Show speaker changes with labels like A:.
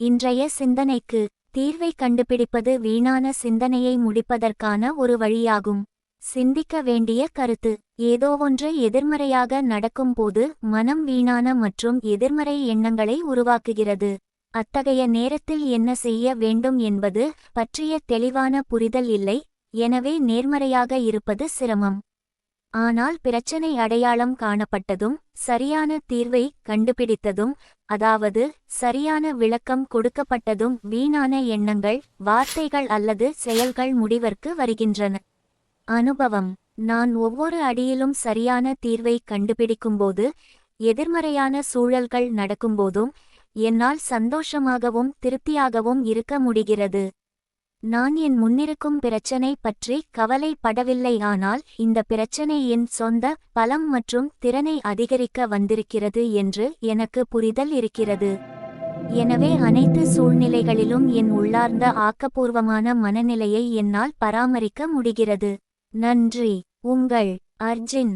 A: இன்றைய சிந்தனைக்கு தீர்வை கண்டுபிடிப்பது வீணான சிந்தனையை முடிப்பதற்கான ஒரு வழியாகும். சிந்திக்க வேண்டிய கருத்து ஏதோ ஒன்று எதிர்மறையாக நடக்கும்போது மனம் வீணான மற்றும் எதிர்மறை எண்ணங்களை உருவாக்குகிறது. அத்தகைய நேரத்தில் என்ன செய்ய வேண்டும் என்பது பற்றிய தெளிவான புரிதல் இல்லை எனவே நேர்மறையாக இருப்பது சிரமம். ஆனால் பிரச்சனை அடையாளம் காணப்பட்டதும் சரியான தீர்வை கண்டுபிடித்ததும் அதாவது சரியான விளக்கம் கொடுக்கப்பட்டதும் வீணான எண்ணங்கள் வார்த்தைகள் அல்லது செயல்கள் முடிவிற்கு வருகின்றன. அனுபவம். நான் ஒவ்வொரு அடியிலும் சரியான தீர்வை கண்டுபிடிக்கும்போது எதிர்மறையான சூழல்கள் நடக்கும்போதும் என்னால் சந்தோஷமாகவும் திருப்தியாகவும் இருக்க முடிகிறது. நான் என் முன்னிருக்கும் பிரச்சனை பற்றி கவலைப்படவில்லை ஆனால் இந்த பிரச்சனை என் சொந்த பலம் மற்றும் திறனை அதிகரிக்க வந்திருக்கிறது என்று எனக்கு புரிதல் இருக்கிறது. எனவே அனைத்து சூழ்நிலைகளிலும் என் உள்ளார்ந்த ஆக்கப்பூர்வமான மனநிலையை என்னால் பராமரிக்க முடிகிறது. நன்றி. உங்கள் அர்ஜின்.